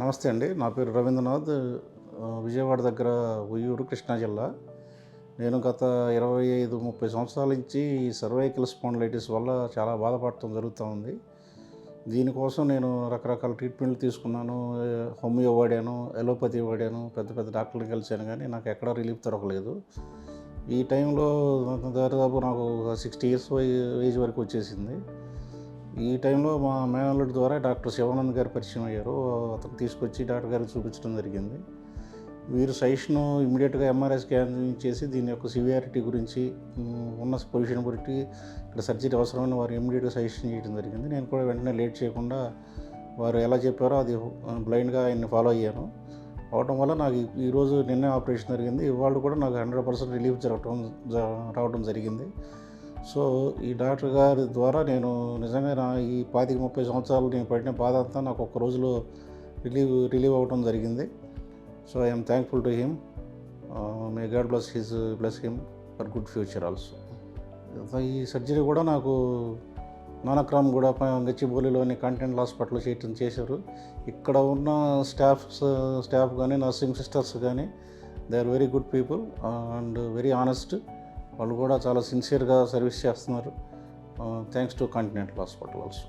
నమస్తే అండి. నా పేరు రవీంద్రనాథ్. విజయవాడ దగ్గర ఉయ్యూరు కృష్ణా జిల్లా. నేను గత ఇరవై ఐదు ముప్పై సంవత్సరాల నుంచి ఈ సర్వైకల్ స్పాండిలైటిస్ వల్ల చాలా బాధపడటం జరుగుతూ ఉంది. దీనికోసం నేను రకరకాల ట్రీట్మెంట్లు తీసుకున్నాను. హోమియో వాడాను ఎలోపతి వాడాను పెద్ద పెద్ద డాక్టర్ని కలిశాను కానీ నాకు ఎక్కడా రిలీఫ్ దొరకలేదు. ఈ టైంలో దాదాపు నాకు సిక్స్టీ ఇయర్స్ ఏజ్ వరకు వచ్చేసింది. ఈ టైంలో మా మేనల్లుడి ద్వారా డాక్టర్ శివానంద్ గారు పరిచయం అయ్యారు. అతను తీసుకొచ్చి డాక్టర్ గారికి చూపించడం జరిగింది. వీరు సజెషన్ ఇమీడియట్గా ఎంఆర్ఐ స్కాన్ చేసి దీని యొక్క సివియారిటీ గురించి ఉన్న పొజిషన్ గురించి ఇక్కడ సర్జరీ అవసరమని వారు ఇమీడియట్గా సజెషన్ చేయడం జరిగింది. నేను కూడా వెంటనే లేట్ చేయకుండా వారు ఎలా చెప్పారో అది బ్లైండ్గా ఆయన్ని ఫాలో అయ్యాను. అవడం వల్ల నాకు ఈరోజు నిన్నే ఆపరేషన్ జరిగింది. ఇవాళ కూడా నాకు హండ్రెడ్ పర్సెంట్ రిలీఫ్ జరగటం రావడం జరిగింది. సో ఈ డాక్టర్ గారి ద్వారా నేను నిజంగా నా ఈ పాతిక ముప్పై సంవత్సరాలు నేను పడిన బాధ అంతా నాకు ఒక్క రోజులో రిలీవ్ రిలీవ్ అవ్వడం జరిగింది. So I'm thankful to him. May God bless his bless him for good future also. ఈ సర్జరీ కూడా నాకు నానక్రామ్ కూడా గచ్చిబౌలిలోని కంటెంట్ హాస్పిటల్ చేయటం చేశారు. ఇక్కడ ఉన్న స్టాఫ్స్ స్టాఫ్ కానీ నర్సింగ్ సిస్టర్స్ కానీ they are very good people and very honest. వాళ్ళు కూడా చాలా సిన్సియర్గా సర్వీస్ చేస్తున్నారు. Thanks to Continental Hospital also